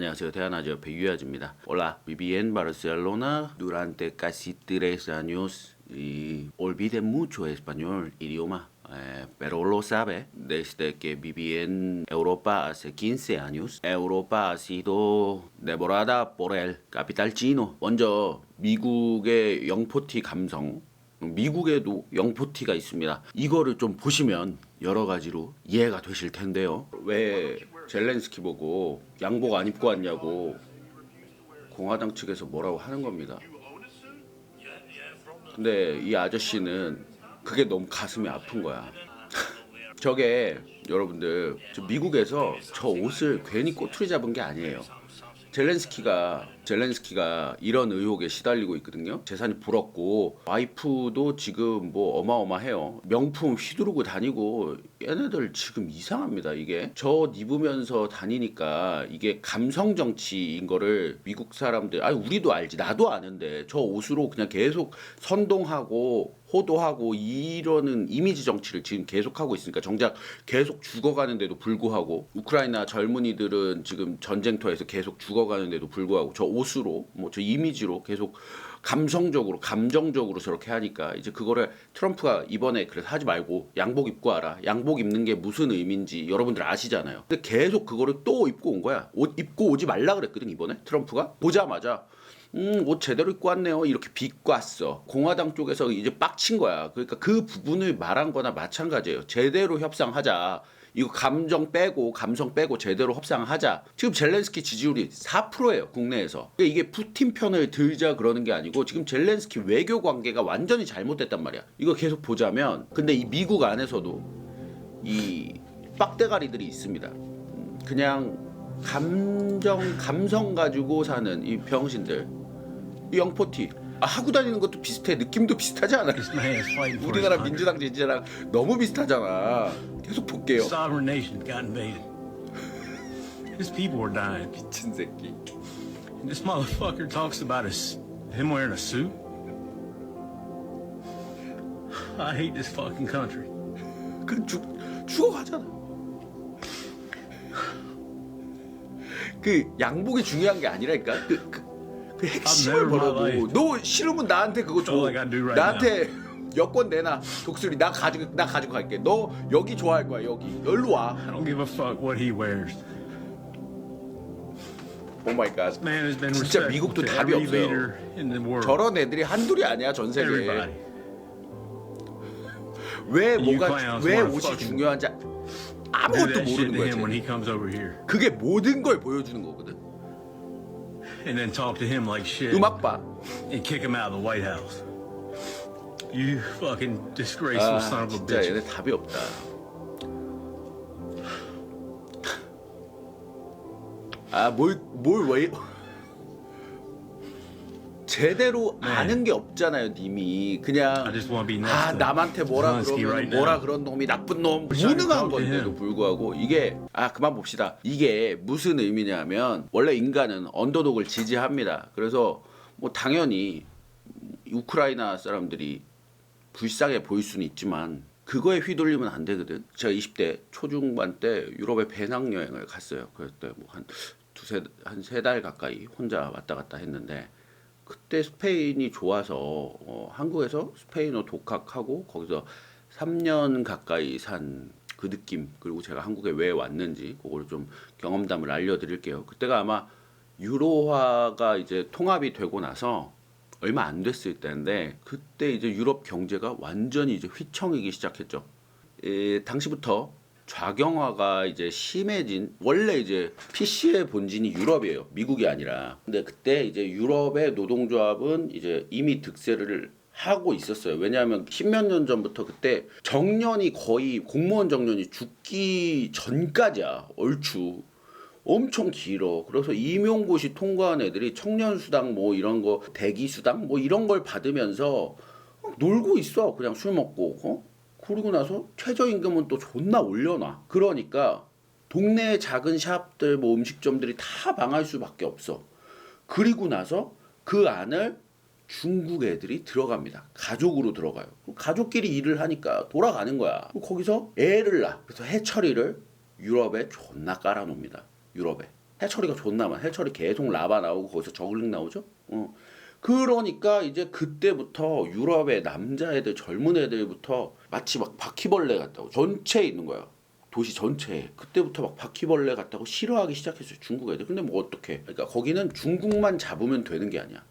안녕하세요. 대한아지 옆에 유아지입니다. Hola, viví en Barcelona durante casi tres años y olvidé mucho español, idioma. Eh, pero lo sabe desde que viví en Europa hace 15 años. Europa ha sido devorada por el capital chino. 먼저 미국의 영포티 감성 미국에도 영포티가 있습니다. 이거를 좀 보시면 여러 가지로 이해가 되실 텐데요. 왜 젤렌스키 보고 양복 안 입고 왔냐고 공화당 측에서 뭐라고 하는 겁니다. 근데 이 아저씨는 그게 너무 가슴이 아픈 거야. 저게 여러분들 저 미국에서 저 옷을 괜히 꼬투리 잡은 게 아니에요. 젤렌스키가 젤렌스키가 이런 의혹에 시달리고 있거든요. 재산이 불었고 와이프도 지금 뭐 어마어마해요. 명품 휘두르고 다니고 얘네들 지금 이상합니다. 이게 저 입으면서 다니니까 이게 감성 정치인 거를 미국 사람들 아니 우리도 알지 나도 아는데 저 옷으로 그냥 계속 선동하고 호도하고 이러는 이미지 정치를 지금 계속하고 있으니까 정작 계속 죽어가는데도 불구하고 우크라이나 젊은이들은 지금 전쟁터에서 계속 죽어가는데도 불구하고 저 옷으로 뭐 저 이미지로 계속 감성적으로 감정적으로 저렇게 하니까 이제 그거를 트럼프가 이번에 그래서 하지 말고 양복 입고 와라. 양복 입는 게 무슨 의미인지 여러분들 아시잖아요. 근데 계속 그거를 또 입고 온 거야. 옷 입고 오지 말라 그랬거든 이번에 트럼프가. 보자마자 음, 옷 제대로 입고 왔네요. 이렇게 비꼬 왔어. 공화당 쪽에서 이제 빡친 거야. 그러니까 그 부분을 말한 거나 마찬가지예요. 제대로 협상하자. 이거 감정 빼고 감성 빼고 제대로 협상하자. 지금 젤렌스키 지지율이 4%예요. 국내에서. 그러니까 이게 푸틴 편을 들자 그러는 게 아니고 지금 젤렌스키 외교 관계가 완전히 잘못됐단 말이야. 이거 계속 보자면 근데 이 미국 안에서도 이 빡대가리들이 있습니다. 음, 그냥 감정 감성 가지고 사는 이 병신들. 이 영포티 아, 하고 다니는 것도 비슷해 느낌도 비슷하지 않아? 우리나라. 민주당 지지자랑 너무 비슷하잖아. 계속 볼게요. Sovereign nation got invaded. His people are dying. 미친 새끼. And this motherfucker talks about his him wearing a suit. I hate this fucking country. 그 죽, 죽어가잖아. 그 양복이 중요한 게 아니라니까. 그, 그, 그 핵심을 my 보라고. life. 너 싫으면 나한테 그거 줘. 나한테 여권 내놔. 독수리 나 가지고 나 가지고 갈게. 너 여기 좋아할 거야 여기. 여기로 와. I don't give a fuck what he wears. Man has been 진짜 미국도 답이 없어요. 저런 애들이 한둘이 아니야 전 세계에. 왜 뭐가 왜 옷이 중요한지 아무것도 모르는 거야. 쟤는. 그게 모든 걸 보여주는 거거든. and then talk to him like shit, 음악 봐. and kick him out of the White House. You fucking disgraceful 아, son of a 진짜 bitch. 얘네 답이 없다. 아, 뭘, 뭘 왜. 제대로 네. 아는 게 없잖아요, 님이. 그냥. I just wanna be next 아, to 남한테 뭐라 Zelensky 그러면 right 뭐라. 그런 놈이 나쁜 놈. 무능한 건데도 him. 불구하고 이게, 아, 그만 봅시다. 이게 무슨 의미냐면, 원래 인간은 언더독을 지지합니다. 그래서 뭐 당연히 우크라이나 사람들이 불쌍해 보일 수는 있지만 그거에 휘둘리면 안 되거든. 제가 20대 초중반 때 유럽에 배낭 여행을 갔어요. 그때 뭐 한 두세 한 세 달 가까이 혼자 왔다 갔다 했는데 그때 스페인이 좋아서 어, 한국에서 스페인어 독학하고 거기서 3년 가까이 산 그 느낌 그리고 제가 한국에 왜 왔는지 그걸 좀 경험담을 알려드릴게요. 그때가 아마 유로화가 이제 통합이 되고 나서 얼마 안 됐을 때인데 그때 이제 유럽 경제가 완전히 이제 휘청이기 시작했죠. 에, 당시부터 좌경화가 이제 심해진 원래 이제 PC의 본진이 유럽이에요. 미국이 아니라. 근데 그때 이제 유럽의 노동조합은 이제 이미 득세를 하고 있었어요. 왜냐하면 십몇 년 전부터 그때 정년이 거의 공무원 정년이 죽기 전까지야. 얼추. 엄청 길어. 그래서 임용고시 통과한 애들이 청년수당 뭐 이런 거 대기수당 뭐 이런 걸 받으면서 놀고 있어. 그냥 술 먹고. 어? 그러고 나서 최저임금은 또 존나 올려놔. 그러니까 동네 작은 샵들 뭐 음식점들이 다 망할 수밖에 없어. 그리고 나서 그 안을 중국 애들이 들어갑니다. 가족으로 들어가요. 가족끼리 일을 하니까 돌아가는 거야. 거기서 애를 낳아. 그래서 해처리를 유럽에 존나 깔아놓습니다. 유럽에. 해처리가 존나 많아. 해처리 계속 라바 나오고 거기서 저글링 나오죠. 어. 그러니까 이제 그때부터 유럽의 남자애들 젊은 애들부터 마치 막 바퀴벌레 같다고 전체에 있는 거야. 도시 전체에 그때부터 막 바퀴벌레 같다고 싫어하기 시작했어요 중국 애들. 근데 뭐 어떻게? 그러니까 거기는 중국만 잡으면 되는 게 아니야.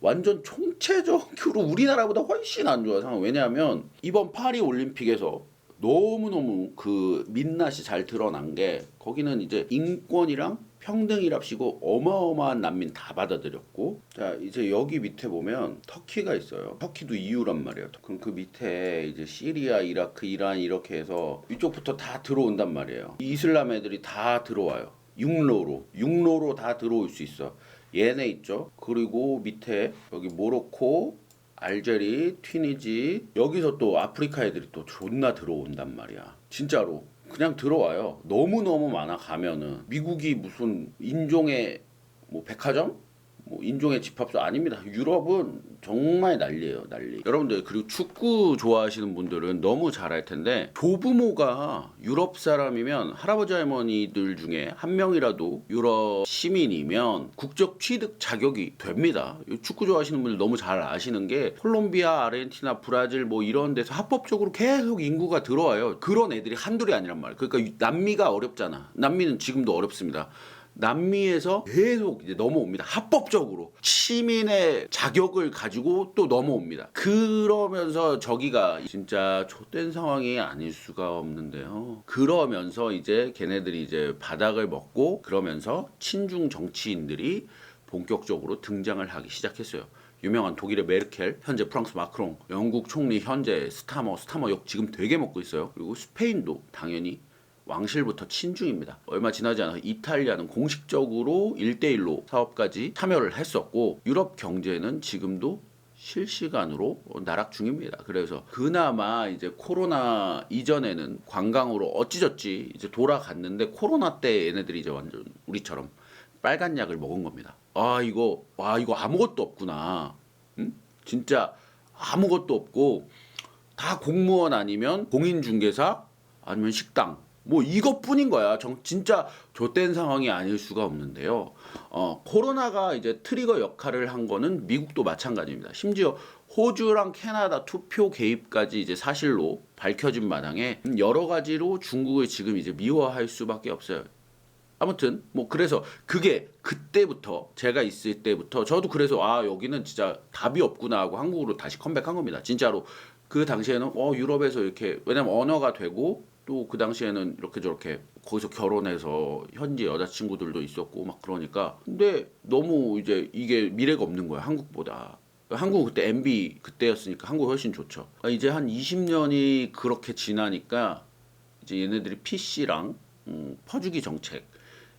완전 총체적으로 우리나라보다 훨씬 안 좋아 상황. 왜냐하면 이번 파리 올림픽에서 너무너무 그 민낯이 잘 드러난 게 거기는 이제 인권이랑 평등이랍시고 어마어마한 난민 다 받아들였고 자 이제 여기 밑에 보면 터키가 있어요. 터키도 EU란 말이에요. 그럼 그 밑에 이제 시리아 이라크 이란 이렇게 해서 이쪽부터 다 들어온단 말이에요. 이 이슬람 애들이 다 들어와요. 육로로. 육로로 다 들어올 수 있어. 얘네 있죠? 그리고 밑에 여기 모로코 알제리, 튀니지 여기서 또 아프리카 애들이 또 존나 들어온단 말이야. 진짜로 그냥 들어와요. 너무 너무 많아 가면은 미국이 무슨 인종의 뭐 백화점? 뭐 인종의 집합소 아닙니다. 유럽은 정말 난리예요, 난리. 여러분들 그리고 축구 좋아하시는 분들은 너무 잘 알 텐데 조부모가 유럽 사람이면 할아버지 할머니들 중에 한 명이라도 유럽 시민이면 국적 취득 자격이 됩니다. 축구 좋아하시는 분들 너무 잘 아시는 게 콜롬비아, 아르헨티나, 브라질 뭐 이런 데서 합법적으로 계속 인구가 들어와요. 그런 애들이 한둘이 아니란 말이에요. 그러니까 남미가 어렵잖아. 남미는 지금도 어렵습니다. 남미에서 계속 이제 넘어옵니다. 합법적으로 시민의 자격을 가지고 또 넘어옵니다. 그러면서 저기가 진짜 좆된 상황이 아닐 수가 없는데요. 그러면서 이제 걔네들이 이제 바닥을 먹고 그러면서 친중 정치인들이 본격적으로 등장을 하기 시작했어요. 유명한 독일의 메르켈, 현재 프랑스 마크롱, 영국 총리 현재 스타머, 스타머 욕 지금 되게 먹고 있어요. 그리고 스페인도 당연히 왕실부터 친중입니다. 얼마 지나지 않아 이탈리아는 공식적으로 1대1로 사업까지 참여를 했었고 유럽 경제는 지금도 실시간으로 나락 중입니다. 그래서 그나마 이제 코로나 이전에는 관광으로 어찌저찌 이제 돌아갔는데 코로나 때 얘네들이 이제 완전 우리처럼 빨간 약을 먹은 겁니다. 아 이거 와 이거 아무것도 없구나. 응? 진짜 아무것도 없고 다 공무원 아니면 공인중개사 아니면 식당 뭐 이것뿐인 거야. 정, 진짜 좆된 상황이 아닐 수가 없는데요. 어, 코로나가 이제 트리거 역할을 한 거는 미국도 마찬가지입니다. 심지어 호주랑 캐나다 투표 개입까지 이제 사실로 밝혀진 마당에 여러 가지로 중국을 지금 이제 미워할 수밖에 없어요. 아무튼 뭐 그래서 그게 그때부터 제가 있을 때부터 저도 그래서 아 여기는 진짜 답이 없구나 하고 한국으로 다시 컴백한 겁니다. 진짜로 그 당시에는 어 유럽에서 이렇게 왜냐면 언어가 되고 또 그 당시에는 이렇게 저렇게 거기서 결혼해서 현지 여자친구들도 있었고 막 그러니까 근데 너무 이제 이게 미래가 없는 거야 한국보다. 한국 그때 MB 그때였으니까 한국 훨씬 좋죠. 아, 이제 한 20년이 그렇게 지나니까 이제 얘네들이 PC랑 음, 퍼주기 정책에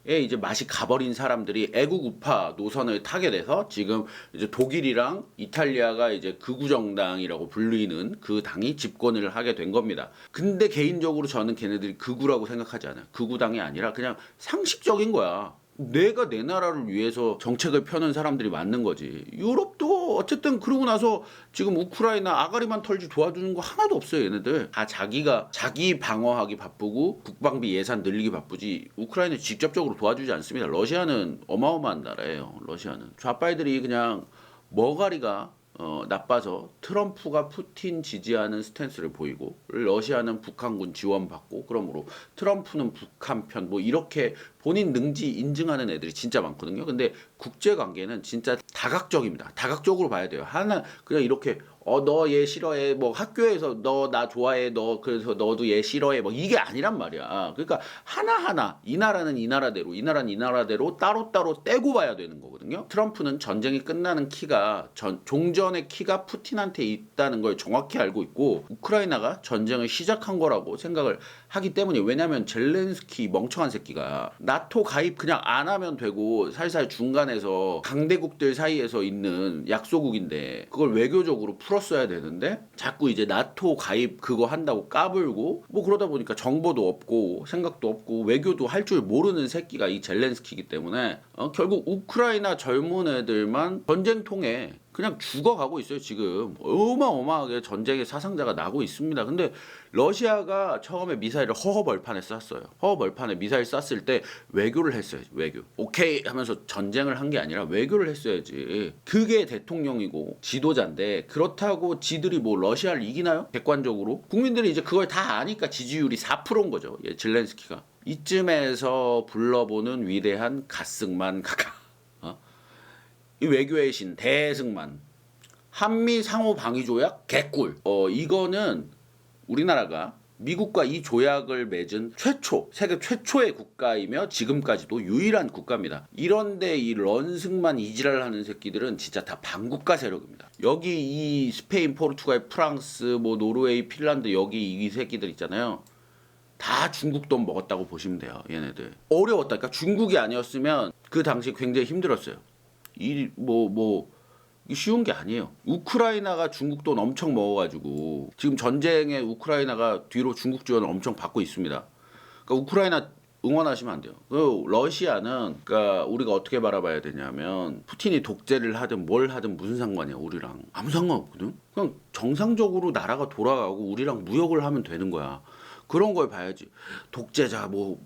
이제 맛이 가버린 사람들이 애국 우파 노선을 타게 돼서 지금 이제 독일이랑 이탈리아가 이제 극우 정당이라고 불리는 그 당이 집권을 하게 된 겁니다. 근데 개인적으로 저는 걔네들이 극우라고 생각하지 않아요. 극우당이 아니라 그냥 상식적인 거야. 내가 내 나라를 위해서 정책을 펴는 사람들이 맞는 거지. 유럽도 어쨌든 그러고 나서 지금 우크라이나 아가리만 털지 도와주는 거 하나도 없어요, 얘네들. 다 자기가 자기 방어하기 바쁘고 국방비 예산 늘리기 바쁘지. 우크라이나 직접적으로 도와주지 않습니다. 러시아는 어마어마한 나라예요. 러시아는 좌빨들이 그냥 머가리가 어, 나빠서 트럼프가 푸틴 지지하는 스탠스를 보이고 러시아는 북한군 지원받고 그러므로 트럼프는 북한 편 뭐 이렇게 본인 능지 인증하는 애들이 진짜 많거든요. 근데 국제 관계는 진짜 다각적입니다. 다각적으로 봐야 돼요. 하나 그냥 이렇게 어 너 얘 싫어해 뭐 학교에서 너 나 좋아해 너 그래서 너도 얘 싫어해 뭐 이게 아니란 말이야. 그러니까 하나 하나 이 나라는 이 나라대로 이 나라는 이 나라대로 따로 따로 떼고 봐야 되는 거거든요. 트럼프는 전쟁이 끝나는 키가 전 종전의 키가 푸틴한테 있다는 걸 정확히 알고 있고 우크라이나가 전쟁을 시작한 거라고 생각을 하기 때문에 왜냐면 젤렌스키 멍청한 새끼가 나토 가입 그냥 안 하면 되고 살살 중간에서 강대국들 사이에서 있는 약소국인데 그걸 외교적으로 풀었어야 되는데 자꾸 이제 나토 가입 그거 한다고 까불고 뭐 그러다 보니까 정보도 없고 생각도 없고 외교도 할 줄 모르는 새끼가 이 젤렌스키이기 때문에 어, 결국 우크라이나 젊은 애들만 전쟁통에 그냥 죽어가고 있어요 지금 어마어마하게 전쟁의 사상자가 나고 있습니다. 근데 러시아가 처음에 미사일을 허허벌판에 쐈어요. 허허벌판에 미사일 쐈을 때 외교를 했어요. 외교. 오케이 하면서 전쟁을 한 게 아니라 외교를 했어야지. 그게 대통령이고 지도자인데 그렇다고 지들이 뭐 러시아를 이기나요? 객관적으로 국민들이 이제 그걸 다 아니까 지지율이 4%인 거죠. 예, 젤렌스키가 이쯤에서 불러보는 위대한 가승만 가가. 어? 이 외교의 신 대승만 한미 상호 방위 조약 개꿀. 어 이거는 우리나라가 미국과 이 조약을 맺은 최초 세계 최초의 국가이며 지금까지도 유일한 국가입니다. 이런데 이 런승만 이지랄 하는 새끼들은 진짜 다 반국가 세력입니다. 여기 이 스페인, 포르투갈, 프랑스, 뭐 노르웨이, 핀란드 여기 이 새끼들 있잖아요. 다 중국 돈 먹었다고 보시면 돼요. 얘네들 어려웠다니까 중국이 아니었으면 그 당시 굉장히 힘들었어요. 이뭐뭐 쉬운 게 아니에요. 우크라이나가 중국 돈 엄청 먹어가지고 지금 전쟁에 우크라이나가 뒤로 중국 지원을 엄청 받고 있습니다. 그러니까 우크라이나 응원하시면 안 돼요. 그 러시아는 그러니까 우리가 어떻게 바라봐야 되냐면 푸틴이 독재를 하든 뭘 하든 무슨 상관이야 우리랑 아무 상관 없거든. 그냥 정상적으로 나라가 돌아가고 우리랑 무역을 하면 되는 거야. 그런 걸 봐야지. 독재자 뭐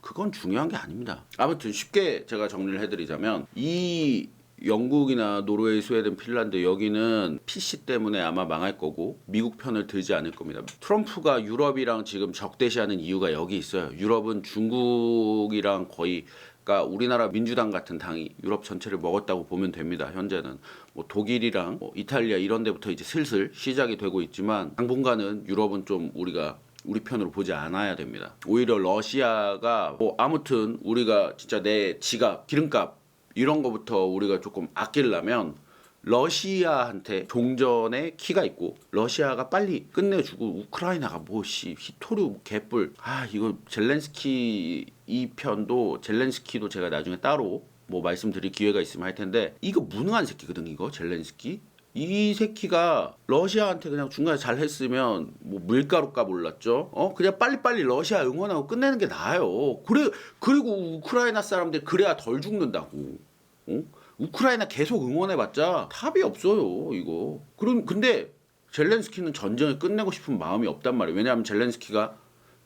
그건 중요한 게 아닙니다. 아무튼 쉽게 제가 정리를 해드리자면 이 영국이나 노르웨이, 스웨덴, 핀란드 여기는 PC 때문에 아마 망할 거고 미국 편을 들지 않을 겁니다. 트럼프가 유럽이랑 지금 적대시하는 이유가 여기 있어요. 유럽은 중국이랑 거의 그러니까 우리나라 민주당 같은 당이 유럽 전체를 먹었다고 보면 됩니다. 현재는 뭐 독일이랑 뭐 이탈리아 이런 데부터 이제 슬슬 시작이 되고 있지만 당분간은 유럽은 좀 우리가 우리 편으로 보지 않아야 됩니다. 오히려 러시아가 뭐 아무튼 우리가 진짜 내 지갑, 기름값 이런 거부터 우리가 조금 아끼려면 러시아한테 종전의 키가 있고 러시아가 빨리 끝내주고 우크라이나가 뭐씨 히토류 개뿔 아 이거 젤렌스키 이 편도 젤렌스키도 제가 나중에 따로 뭐 말씀드릴 기회가 있으면 할 텐데 이거 무능한 새끼거든 이거 젤렌스키 이 새끼가 러시아한테 그냥 중간에 잘 했으면 뭐 물가루값 올랐죠. 어 그냥 빨리빨리 러시아 응원하고 끝내는 게 나아요. 그래 그리고 우크라이나 사람들 그래야 덜 죽는다고. 어? 우크라이나 계속 응원해봤자 답이 없어요 이거. 그런 근데 젤렌스키는 전쟁을 끝내고 싶은 마음이 없단 말이에요. 왜냐하면 젤렌스키가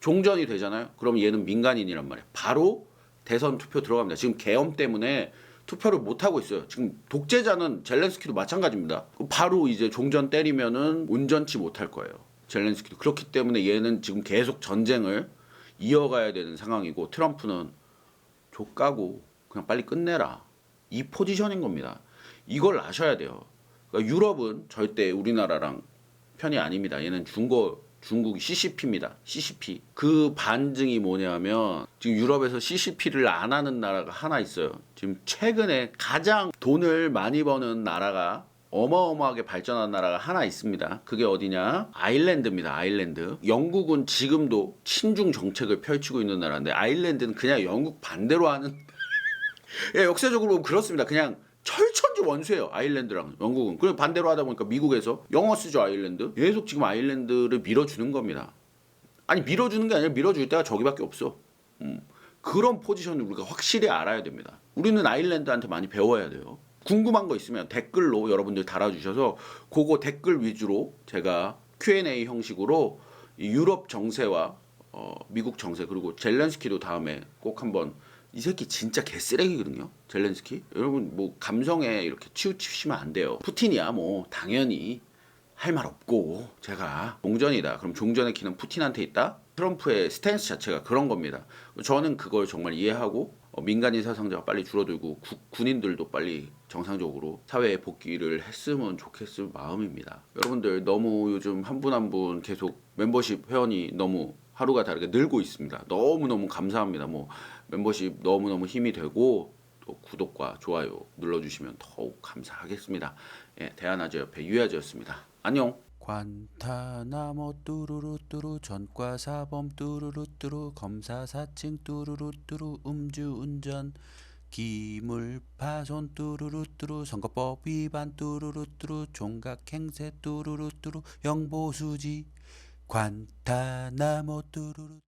종전이 되잖아요. 그럼 얘는 민간인이란 말이에요. 바로 대선 투표 들어갑니다. 지금 계엄 때문에 투표를 못 하고 있어요. 지금 독재자는 젤렌스키도 마찬가지입니다. 바로 이제 종전 때리면은 온전치 못할 거예요. 젤렌스키도 그렇기 때문에 얘는 지금 계속 전쟁을 이어가야 되는 상황이고 트럼프는 족가고 그냥 빨리 끝내라. 이 포지션인 겁니다. 이걸 아셔야 돼요. 그러니까 유럽은 절대 우리나라랑 편이 아닙니다. 얘는 중거 중국이 CCP입니다. CCP. 그 반증이 뭐냐면 지금 유럽에서 CCP를 안 하는 나라가 하나 있어요. 지금 최근에 가장 돈을 많이 버는 나라가 어마어마하게 발전한 나라가 하나 있습니다. 그게 어디냐? 아일랜드입니다. 아일랜드. 영국은 지금도 친중 정책을 펼치고 있는 나라인데 아일랜드는 그냥 영국 반대로 하는 예, 역사적으로 그렇습니다. 그냥 철천지 원수예요. 아일랜드랑 영국은. 그리고 반대로 하다 보니까 미국에서 영어 쓰죠 아일랜드. 계속 지금 아일랜드를 밀어주는 겁니다. 아니 밀어주는 게 아니라 밀어줄 때가 저기밖에 없어. 음. 그런 포지션을 우리가 확실히 알아야 됩니다. 우리는 아일랜드한테 많이 배워야 돼요. 궁금한 거 있으면 댓글로 여러분들 달아주셔서 그거 댓글 위주로 제가 Q&A 형식으로 이 유럽 정세와 어, 미국 정세 그리고 젤렌스키도 다음에 꼭 한번 이 새끼 진짜 개쓰레기거든요. 젤렌스키. 여러분 뭐 감성에 이렇게 치우치시면 안 돼요. 푸틴이야 뭐 당연히 할 말 없고 제가 종전이다. 그럼 종전의 키는 푸틴한테 있다? 트럼프의 스탠스 자체가 그런 겁니다. 저는 그걸 정말 이해하고 어, 민간인 사상자가 빨리 줄어들고 구- 군인들도 빨리 정상적으로 사회에 복귀를 했으면 좋겠을 마음입니다. 여러분들 너무 요즘 한 분 한 분 계속 멤버십 회원이 너무 하루가 다르게 늘고 있습니다. 너무너무 감사합니다. 뭐 멤버십 너무너무 힘이 되고 또 구독과 좋아요 눌러주시면 더욱 감사하겠습니다. 예, 대한아재협회 유아재였습니다. 안녕. 관타나모 뚜루루 뚜루 전과 사범 뚜루루 뚜루 검사 사칭 뚜루루 뚜루 음주운전 기물 파손 뚜루루 뚜루 선거법 위반 뚜루루 뚜루 종각행세 뚜루루 뚜루 영보수지 관타나모 뚜루루